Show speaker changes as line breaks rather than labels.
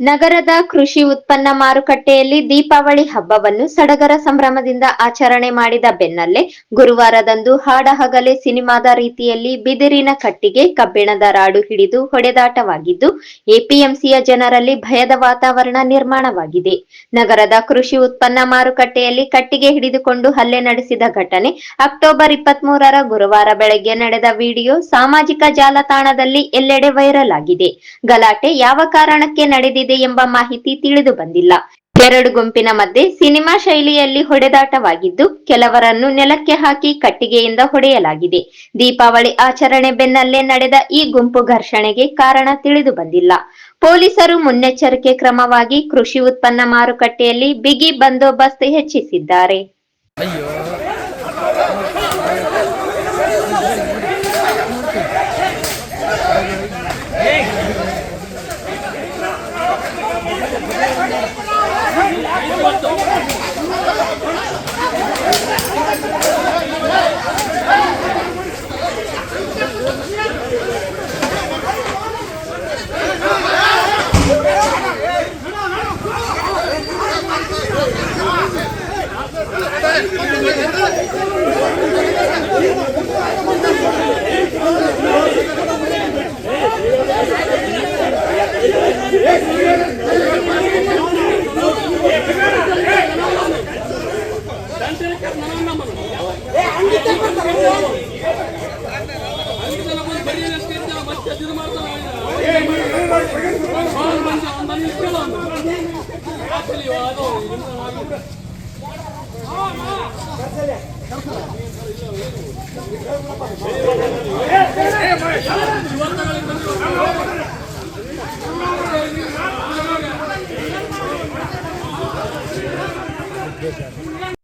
ನಗರದ ಕೃಷಿ ಉತ್ಪನ್ನ ಮಾರುಕಟ್ಟೆಯಲ್ಲಿ ದೀಪಾವಳಿ ಹಬ್ಬವನ್ನು ಸಡಗರ ಸಂಭ್ರಮದಿಂದ ಆಚರಣೆ ಮಾಡಿದ ಬೆನ್ನಲ್ಲೇ ಗುರುವಾರದಂದು ಹಾಡಹಗಲೆ ಸಿನಿಮಾದ ರೀತಿಯಲ್ಲಿ ಬಿದಿರಿನ ಕಟ್ಟಿಗೆ ಕಬ್ಬಿಣದ ರಾಡು ಹಿಡಿದು ಹೊಡೆದಾಟವಾಗಿದ್ದು, ಎಪಿಎಂಸಿಯ ಜನರಲ್ಲಿ ಭಯದ ವಾತಾವರಣ ನಿರ್ಮಾಣವಾಗಿದೆ. ನಗರದ ಕೃಷಿ ಉತ್ಪನ್ನ ಮಾರುಕಟ್ಟೆಯಲ್ಲಿ ಕಟ್ಟಿಗೆ ಹಿಡಿದುಕೊಂಡು ಹಲ್ಲೆ ನಡೆಸಿದ ಘಟನೆ ಅಕ್ಟೋಬರ್ ಇಪ್ಪತ್ಮೂರರ ಗುರುವಾರ ಬೆಳಗ್ಗೆ ನಡೆದ ವಿಡಿಯೋ ಸಾಮಾಜಿಕ ಜಾಲತಾಣದಲ್ಲಿ ಎಲ್ಲೆಡೆ ವೈರಲ್ ಆಗಿದೆ. ಗಲಾಟೆ ಯಾವ ಕಾರಣಕ್ಕೆ ನಡೆದಿದೆ ಎಂಬ ಮಾಹಿತಿ ತಿಳಿದು ಬಂದಿಲ್ಲ. ಎರಡು ಗುಂಪಿನ ಮಧ್ಯೆ ಸಿನಿಮಾ ಶೈಲಿಯಲ್ಲಿ ಹೊಡೆದಾಟವಾಗಿದ್ದು, ಕೆಲವರನ್ನು ನೆಲಕ್ಕೆ ಹಾಕಿ ಕಟ್ಟಿಗೆಯಿಂದ ಹೊಡೆಯಲಾಗಿದೆ. ದೀಪಾವಳಿ ಆಚರಣೆ ಬೆನ್ನಲ್ಲೇ ನಡೆದ ಈ ಗುಂಪು ಘರ್ಷಣೆಗೆ ಕಾರಣ ತಿಳಿದು ಬಂದಿಲ್ಲ. ಪೊಲೀಸರು ಮುನ್ನೆಚ್ಚರಿಕೆ ಕ್ರಮವಾಗಿ ಕೃಷಿ ಉತ್ಪನ್ನ ಮಾರುಕಟ್ಟೆಯಲ್ಲಿ ಬಿಗಿ ಬಂದೋಬಸ್ತ್ ಹೆಚ್ಚಿಸಿದ್ದಾರೆ.
ಅಯ್ಯೋ
Vamos!